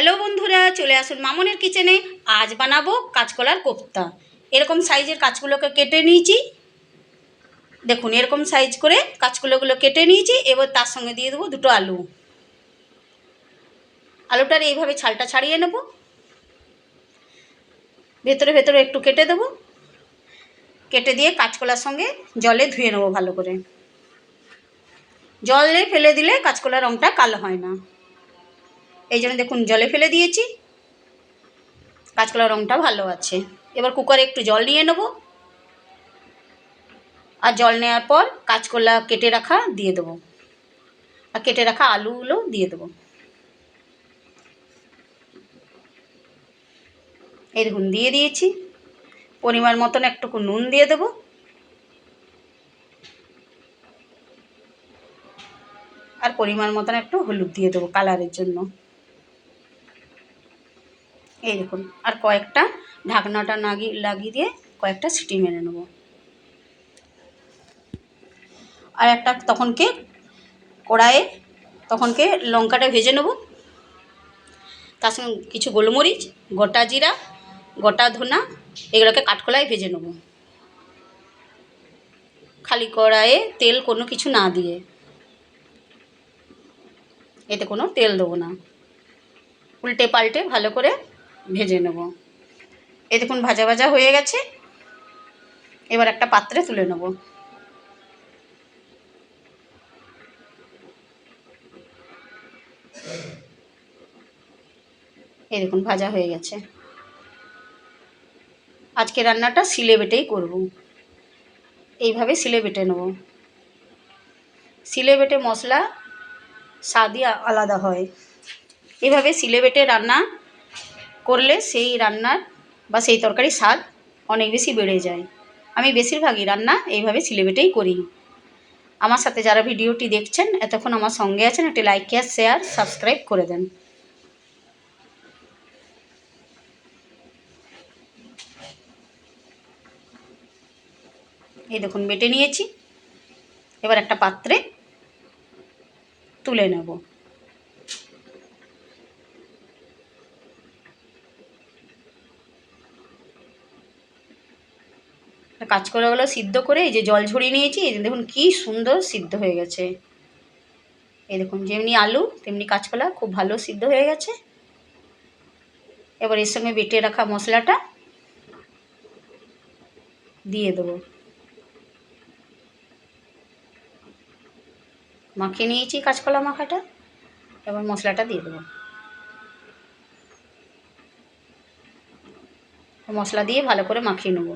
Hello বন্ধুরা, চলে আসুন মামনের কিচেনে। আজ বানাবো কাঁচকলার কোপ্তা এরকম সাইজের কাঁচগুলোকে কেটে নিয়েছি। দেখুন, এরকম সাইজ করে কাঁচকুলোগুলো কেটে নিয়েছি। এবার তার সঙ্গে দিয়ে দেবো দুটো আলু। আলুটার এইভাবে ছালটা ছাড়িয়ে নেব। ভেতরে ভেতরে একটু কেটে দেবো। কেটে দিয়ে কাঁচকলার সঙ্গে জলে ধুয়ে নেব ভালো করে। জলে ফেলে দিলে কাঁচকলার রঙটা কালো হয় না। এই জন্য দেখুন জলে ফেলে দিয়েছি। কাঁচকলার রঙটা ভালো আছে। এবার কুকারে একটু জল নিয়ে নেব। আর জল নেওয়ার পর কাঁচকলা কেটে রাখা দিয়ে দেবো। আর কেটে রাখা আলুগুলো দিয়ে দেবো। এই দেখুন, দিয়ে দিয়েছি। পরিমাণ মতন একটুকু নুন দিয়ে দেবো। আর পরিমাণ মতন একটু হলুদ দিয়ে দেবো কালারের জন্য। এই দেখুন আর কয়েকটা ঢাকনাটা লাগিয়ে লাগিয়ে দিয়ে কয়েকটা সিটি মেরে নেব। আর একটা তখনকে কড়াইয়ে তখনকে লঙ্কাটা ভেজে নেব। তার সঙ্গে কিছু গোলমরিচ, গোটা জিরা, গোটা ধনা, এগুলোকে কাঠকলায় ভেজে নেব। খালি কড়াইয়ে তেল কোনো কিছু না দিয়ে। এতে কোনো তেল দেবো না। উল্টে পাল্টে ভালো করে ভেজে নেব। এ দেখুন, ভাজা ভাজা হয়ে গেছে। এবার একটা পাত্রে তুলে নেব। এই দেখুন, ভাজা হয়ে গেছে। আজকে রান্নাটা সিলে বেটেই করব। এইভাবে সিলে বেটে নেব। সিলে বেটে মশলা স্বাদই আলাদা হয়। এভাবে সিলে বেটে রান্না করলে সেই রান্নার বা সেই তরকারির স্বাদ অনেক বেশি বেড়ে যায়। আমি বেশিরভাগই রান্না এইভাবে সিলে বেটেই করি। আমার সাথে যারা ভিডিওটি দেখছেন, এতক্ষণ আমার সঙ্গে আছেন একটি লাইক কেয়ার শেয়ার সাবস্ক্রাইব করে দেন। এই দেখুন, বেটে নিয়েছি। এবার একটা পাত্রে তুলে নেব। কাঁচকলাগুলো সিদ্ধ করে এই যে জল ঝরিয়ে নিয়েছি দেখুন কি সুন্দর সিদ্ধ হয়ে গেছে। এই দেখুন, যেমনি আলু, তেমনি কাঁচকলা খুব ভালো সিদ্ধ হয়ে গেছে। এবার এর সঙ্গে বেটে রাখা মশলাটা দিয়ে দেবো। মাখিয়ে নিয়েছি কাঁচকলা মাখাটা, এবার মশলাটা দিয়ে দেবো। মশলা দিয়ে ভালো করে মাখিয়ে নেব।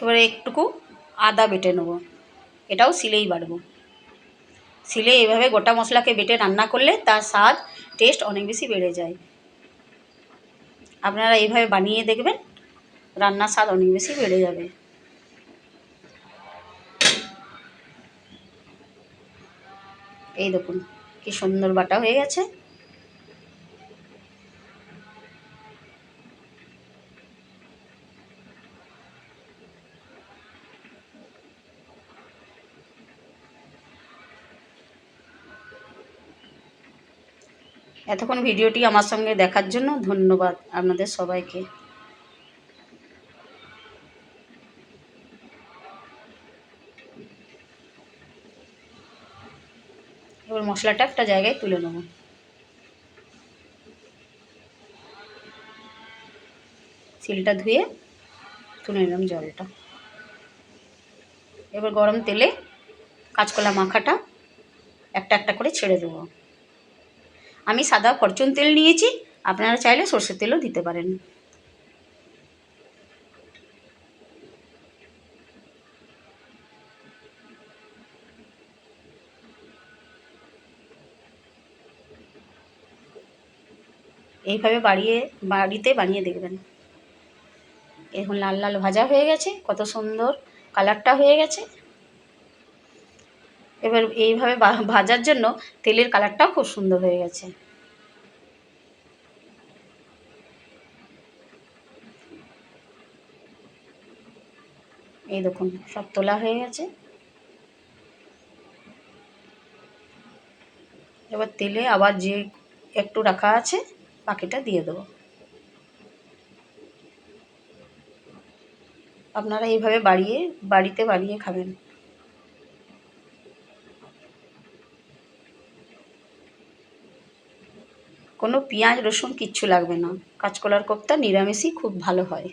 এবারে একটুকু আদা বেটে নেব। এটাও সিলেই বাড়বো সিলে এভাবে গোটা মশলাকে বেটে রান্না করলে তার স্বাদ টেস্ট অনেক বেশি বেড়ে যায়। আপনারা এইভাবে বানিয়ে দেখবেন, রান্নার স্বাদ অনেক বেশি বেড়ে যাবে। এই দেখুন, কি সুন্দর বাটা হয়ে গেছে। এতক্ষণ ভিডিওটি আমার সঙ্গে দেখার জন্য ধন্যবাদ আপনাদের সবাইকে। এবার মশলাটা একটা জায়গায় তুলে নেব। সিলটা ধুয়ে তুলে নিলাম জলটা। এবার গরম তেলে কাঁচকলা মাখাটা একটা একটা করে ছেড়ে দেবো। আমি সাদা ফরচুন তেল নিয়েছি, আপনারা চাইলে সর্ষের তেলও দিতে পারেন। এইভাবে বাড়িয়ে, বাড়িতে বানিয়ে দেখবেন। এখন লাল লাল ভাজা হয়ে গেছে, কত সুন্দর কালারটা হয়ে গেছে। এবার এইভাবে ভাজার জন্য তেলের কালারটাও খুব সুন্দর হয়ে গেছে। এই দেখুন, সব তোলা হয়ে গেছে। এবার তেলে আবার যে একটু রাখা আছে, বাকিটা দিয়ে দেবো। আপনারা এইভাবে বাড়িয়ে, বাড়িতে বানিয়ে খাবেন। কোনো পেঁয়াজ, রসুন কিচ্ছু লাগবে না। কাঁচকলার কোপ্তা নিরামিষই খুব ভালো হয়।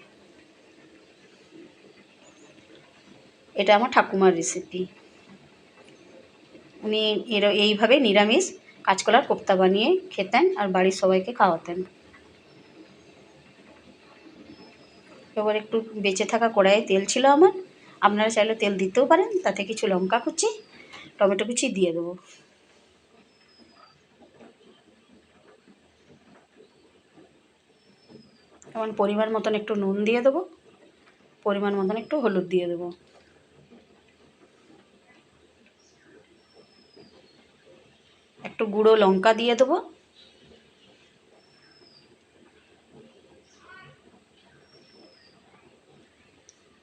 এটা আমার ঠাকুমার রেসিপি উনি এর, এইভাবে নিরামিষ কাঁচকলার কোপ্তা বানিয়ে খেতেন আর বাড়ির সবাইকে খাওয়াতেন। এবার একটু বেঁচে থাকা কড়াইয়ে তেল ছিল আমার। আপনারা চাইলে তেল দিতেও পারেন, তাতে কিছু লঙ্কা কুচি, টমেটো কুচি দিয়ে দেবো। যেমন পরিমাণ মতন একটু নুন দিয়ে দেবো। পরিমাণ মতন একটু হলুদ দিয়ে দেবো। একটু গুঁড়ো লঙ্কা দিয়ে দেবো।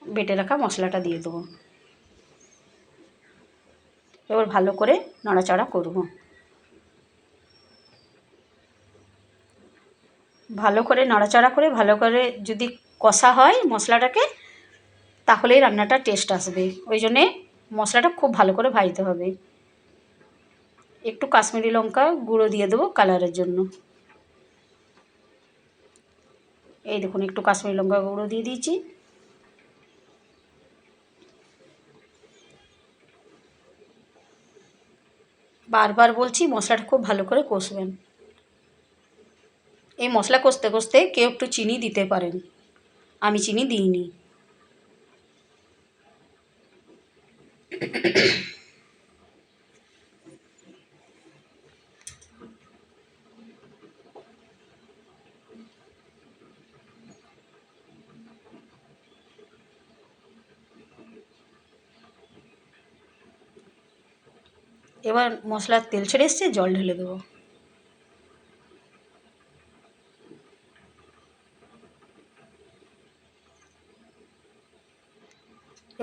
বেটে রাখা মশলাটা দিয়ে দেবো। এবার ভালো করে নাড়াচাড়া করব। ভালো করে নাড়াচাড়া করে, ভালো করে যদি কষা হয় মশলাটাকে, তাহলেই রান্নাটা টেস্ট আসবে। ওই জন্যে মশলাটা খুব ভালো করে ভাজতে হবে। একটু কাশ্মীরি লঙ্কা গুঁড়ো দিয়ে দেবো কালারের জন্য। এই দেখুন, একটু কাশ্মীরি লঙ্কা গুঁড়ো দিয়ে দিয়েছি। বারবার বলছি মশলাটা খুব ভালো করে কষবেন। এই মশলা কষতে কষতে কেউ একটু চিনি দিতে পারেন। আমি চিনি দিইনি। এবার মশলার তেল ছেড়ে এসছে, জল ঢেলে দেবো।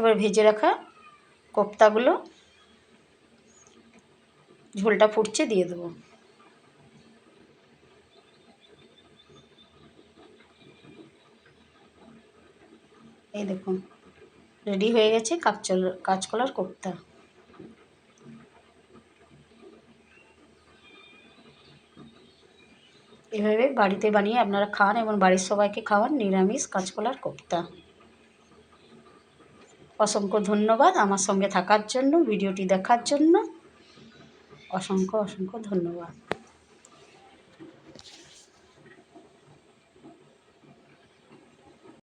এবার ভেজে রাখা কোপ্তাগুলো। ঝোলটা ফুটছে, দিয়ে দেবো। এই দেখুন, রেডি হয়ে গেছে কাঁচল কাঁচকলার কোপ্তা। এভাবে বাড়িতে বানিয়ে আপনারা খান এবং বাড়ির সবাইকে খাওয়ান নিরামিষ কাঁচকলার কোপ্তা। অসংখ্য ধন্যবাদ আমার সঙ্গে থাকার জন্য ভিডিওটি দেখার জন্য। অসংখ্য অসংখ্য ধন্যবাদ।